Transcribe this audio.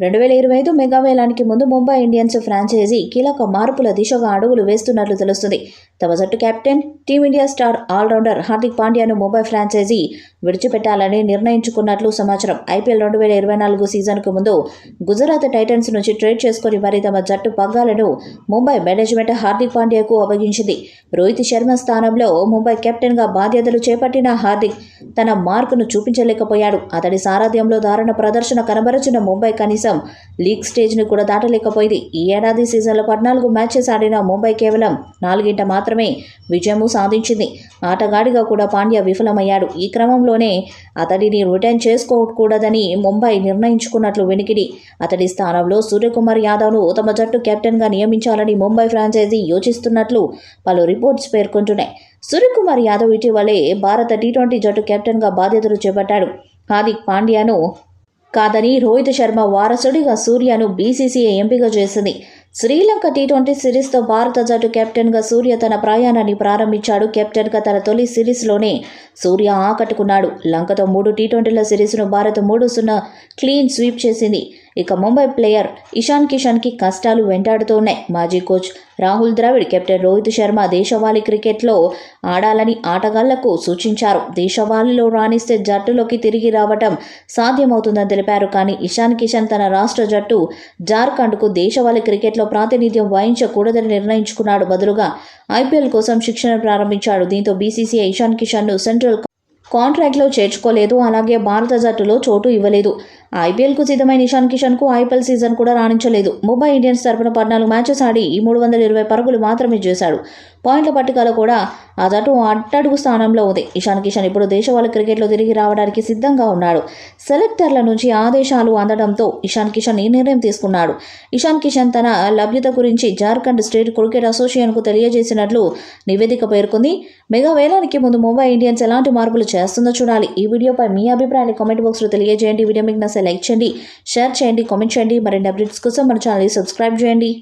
రెండు వేల ఇరవై ఐదు మెగా వేలానికి ముందు ముంబై ఇండియన్స్ ఫ్రాంచైజీ కీలక మార్పుల దిశగా అడుగులు వేస్తున్నట్లు తెలుస్తుంది. తమ జట్టు captain team india star all rounder Hardik పాండ్యాను Mumbai franchise విడిచిపెట్టాలని నిర్ణయించుకున్నట్లు సమాచారం. ఐపీఎల్ రెండు వేల ఇరవై నాలుగు సీజన్కు ముందు గుజరాత్ టైటన్స్ నుంచి ట్రేడ్ చేసుకుని మరి తమ జట్టు పగ్గాలను ముంబై మేనేజ్మెంట్ హార్దిక్ పాండ్యాకు అప్పగించింది. రోహిత్ శర్మ స్థానంలో ముంబై కెప్టెన్గా బాధ్యతలు చేపట్టిన హార్దిక్ తన మార్కును చూపించలేకపోయాడు. అతడి సారథ్యంలో దారుణ ప్రదర్శన కనబరచిన ముంబై కనీసం లీగ్ స్టేజ్ను కూడా దాటలేకపోయింది. ఈ ఏడాది సీజన్లో పద్నాలుగు మ్యాచెస్ ఆడిన ముంబై కేవలం నాలుగింట మాత్రమే విజయము సాధించింది. ఆటగాడిగా కూడా పాండ్య విఫలమయ్యాడు. ఈ క్రమంలోనే అతడిని రిటర్న్ చేసుకోకూడదని ముంబై నిర్ణయించుకున్నట్లు వెనికిడి. అతడి స్థానంలో సూర్యకుమార్ యాదవ్ను తమ జట్టు కెప్టెన్గా నియమించాలని ముంబై ఫ్రాంచైజీ యోచిస్తున్నట్లు పలు రిపోర్ట్స్ పేర్కొంటున్నాయి. సూర్యకుమార్ యాదవ్ ఇటీవలే భారత టీ ట్వంటీ జట్టు కెప్టెన్గా బాధ్యతలు చేపట్టాడు. హార్దిక్ పాండ్యాను కాదని రోహిత్ శర్మ వారసుడిగా సూర్యను బీసీసీఐ ఎంపిక చేసింది. శ్రీలంక టీ ట్వంటీ సిరీస్తో భారత జట్టు కెప్టెన్గా సూర్య తన ప్రయాణాన్ని ప్రారంభించాడు. కెప్టెన్గా తన తొలి సిరీస్లోనే సూర్య ఆకట్టుకున్నాడు. లంకతో మూడు టీ ట్వంటీల సిరీస్ను భారత్ మూడు సున్నా క్లీన్ స్వీప్ చేసింది. ఇక ముంబై ప్లేయర్ ఇషాన్ కిషన్కి కష్టాలు వెంటాడుతూ ఉన్నాయి. మాజీ కోచ్ రాహుల్ ద్రవిడ్ కెప్టెన్ రోహిత్ శర్మ దేశవాళీ క్రికెట్లో ఆడాలని ఆటగాళ్ళకు సూచించారు. దేశవాళీలో రాణిస్తే జట్టులోకి తిరిగి రావటం సాధ్యమవుతుందని తెలిపారు. కానీ ఇషాన్ కిషన్ తన రాష్ట్ర జట్టు జార్ఖండ్కు దేశవాళీ క్రికెట్లో ప్రాతినిధ్యం వహించకూడదని నిర్ణయించుకున్నాడు. బదులుగా ఐపీఎల్ కోసం శిక్షణ ప్రారంభించాడు. దీంతో బీసీసీఐ ఇషాన్ కిషన్ను సెంట్రల్ కాంట్రాక్ట్లో చేర్చుకోలేదు. అలాగే భారత జట్టులో చోటు ఇవ్వలేదు. ఐపీఎల్కు సిద్ధమైన ఇషాన్ కిషన్కు ఐపీఎల్ సీజన్ కూడా రాణించలేదు. ముంబై ఇండియన్స్ తరపున పద్నాలుగు మ్యాచెస్ ఆడి ఈ మూడు వందల ఇరవై పరుగులు మాత్రమే చేశాడు. పాయింట్ల పట్టికలో కూడా ఆ జట్టు అట్టడుగు స్థానంలో ఉంది. ఇషాన్ కిషన్ ఇప్పుడు దేశవాళ క్రికెట్లో తిరిగి రావడానికి సిద్ధంగా ఉన్నాడు. సెలెక్టర్ల నుంచి ఆదేశాలు అందడంతో ఇషాన్ కిషన్ ఈ నిర్ణయం తీసుకున్నాడు. ఇషాన్ కిషన్ తన లభ్యత గురించి జార్ఖండ్ స్టేట్ క్రికెట్ అసోసియేషన్కు తెలియజేసినట్లు నివేదిక పేర్కొంది. మెగా వేలానికి ముందు ముంబై ఇండియన్స్ ఎలాంటి మార్పులు చేస్తుందో చూడాలి. ఈ వీడియోపై మీ అభిప్రాయాన్ని కామెంట్ బాక్స్లో తెలియజేయండి. వీడియో మీకు లైక్ చేయండి షేర్ చేయండి కామెంట్ చేయండి. మరిన్ని అప్డేట్స్ కోసం మన ఛానల్ని సబ్స్క్రైబ్ చేయండి.